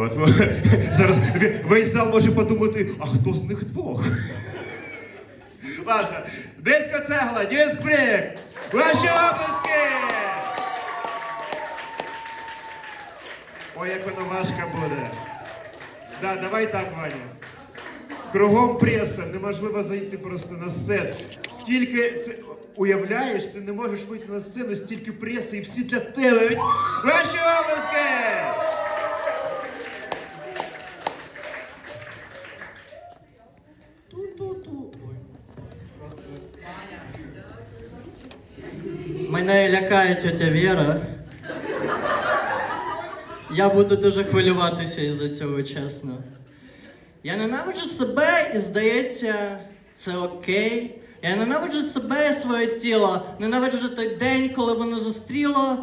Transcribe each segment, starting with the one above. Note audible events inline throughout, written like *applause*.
От, *laughs* зараз весь зал може подумати, а хто з них двох? Ладно, диско цегла, диск! Ваші оплески! Ой, як воно важко буде. Да, давай так, Ваня. Кругом преса, неможливо зайти просто на сцену. Скільки це уявляєш, ти не можеш вийти на сцену, стільки преси і всі для тебе. Ваші Мене лякає тетя Віра. Я буду дуже хвилюватися із-за цього, чесно. Я ненавиджу себе і здається, це окей. Я ненавиджу себе і своє тіло. Ненавиджу той день, коли воно зустріло.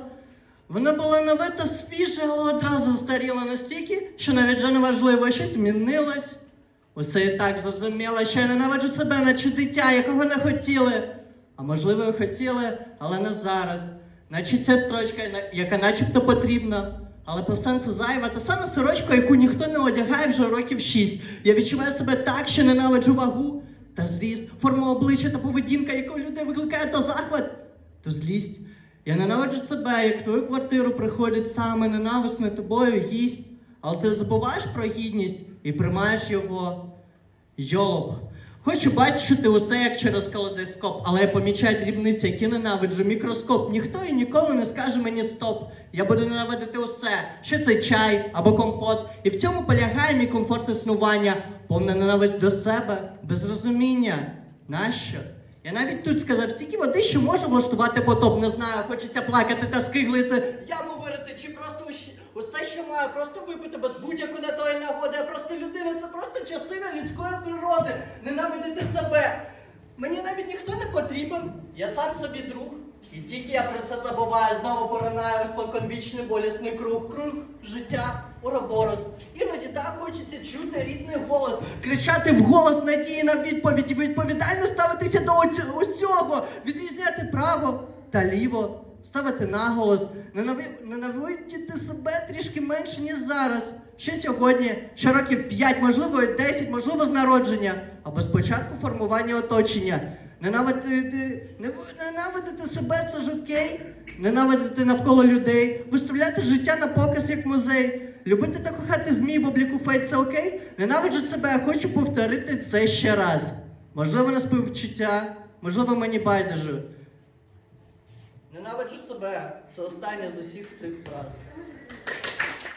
Воно було нове та свіже, але одразу застаріло настільки, що навіть вже не важливо, щось змінилось. Усе і так зрозуміло, що я ненавиджу себе, наче дитя, якого не хотіли. А можливо, і хотіли, але не зараз. Наче ця строчка, яка начебто потрібна, але по сенсу зайва, та саме сорочка, яку ніхто не одягає вже років шість. Я відчуваю себе так, що ненавиджу вагу та зріст, форму обличчя та поведінка, яку людей викликає то захват, то злість. Я ненавиджу себе, як твою квартиру приходить саме ненависне тобою гість, але ти забуваєш про гідність і приймаєш його. Йолоп. Хочу бачити усе як через калейдоскоп, але я помічаю дрібниці, які ненавиджу мікроскоп. Ніхто і ніколи не скаже мені стоп. Я буду ненавидити усе, що це чай або компот. І в цьому полягає мій комфорт існування, повна ненависть до себе, без розуміння. Нащо? Я навіть тут сказав стільки води, що можу влаштувати потоп. Не знаю, хочеться плакати та скиглити, яму вирити, чи просто усе, що маю, просто випити без будь-якої на тої нагоди. Я просто людина, це просто частина людської природи. Ненавидити себе. Мені навіть ніхто не потрібен. Я сам собі друг. І тільки я про це забуваю, знову поринаю у споконвічний болісний круг, круг життя, уроборос. Іноді так хочеться чути рідний голос, кричати в голос надії на відповідь, відповідально ставитися до усього, відрізняти право та ліво, ставити наголос, ненави- ненавидіти себе трішки менше, ніж зараз. Що сьогодні, що років 5, можливо, і 10, можливо, з народження, або спочатку формування оточення. Ненавидити, ненавидити себе це ж окей. Ненавидити навколо людей, виставляти життя на показ як музей. Любити та кохати змій в обліку фейт це окей? Ненавиджу себе, а хочу повторити це ще раз. Можливо, на співчуття, можливо, мені байдуже. Ненавиджу себе. Це останнє з усіх цих фраз.